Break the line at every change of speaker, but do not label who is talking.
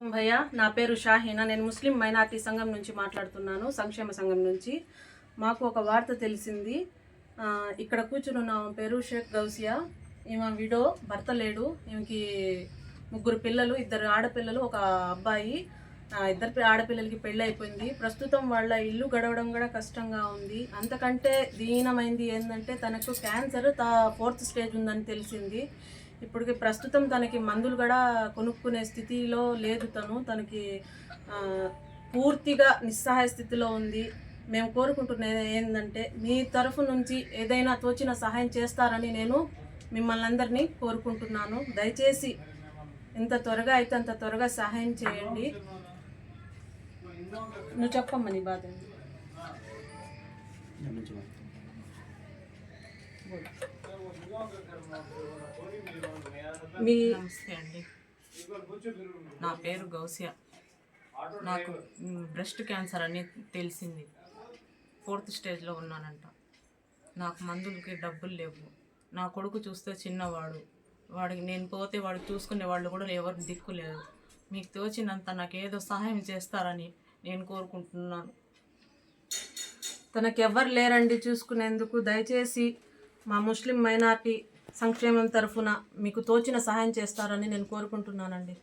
భయ్య నా పేరు షాహీనా. నేను ముస్లిం మైనార్టీ సంఘం నుంచి మాట్లాడుతున్నాను సంక్షేమ సంఘం నుంచి. మాకు ఒక వార్త తెలిసింది. ఇక్కడ కూర్చుని ఉన్న ఆమె పేరు షేక్ గౌసియా. ఈమె విడో భర్త లేడు. ఈమెకి ముగ్గురు పిల్లలు ఇద్దరు ఆడపిల్లలు ఒక అబ్బాయి. ఇద్దరు ఆడపిల్లలకి పెళ్ళి అయిపోయింది. ప్రస్తుతం వాళ్ళ ఇల్లు గడవడం కూడా కష్టంగా ఉంది. అంతకంటే దీనమైంది ఏంటంటే తనకు క్యాన్సర్ తా ఫోర్త్ స్టేజ్ ఉందని తెలిసింది. ఇప్పటికి ప్రస్తుతం తనకి మందులు కూడా కొనుక్కునే స్థితిలో లేదు తను. తనకి పూర్తిగా నిస్సహాయ స్థితిలో ఉంది. మేము కోరుకుంటున్నది ఏంటంటే మీ తరఫు నుంచి ఏదైనా తోచిన సహాయం చేస్తారని నేను మిమ్మల్ని అందరినీ కోరుకుంటున్నాను. దయచేసి ఎంత త్వరగా అయితే అంత త్వరగా సహాయం చేయండి. నువ్వు చెప్పమ్మా నీ బాధ. మీ
నమస్తే అండి. నా పేరు గౌసియా. నాకు బ్రెస్ట్ క్యాన్సర్ అని తెలిసింది. ఫోర్త్ స్టేజ్లో ఉన్నానంట. నాకు మందులకి డబ్బులు లేవు. నా కొడుకు చూస్తే చిన్నవాడు. వాడికి నేను పోతే వాడు చూసుకునే వాళ్ళు కూడా ఎవరు దిక్కు లేరు మీకు తోచినంత నాకు ఏదో సహాయం చేస్తారని నేను కోరుకుంటున్నాను.
తనకెవ్వరు లేరండి చూసుకునేందుకు. దయచేసి మా ముస్లిం మైనార్టీ సంక్షేమం తరఫున మీకు తోచిన సహాయం చేస్తారని నేను కోరుకుంటున్నానండి.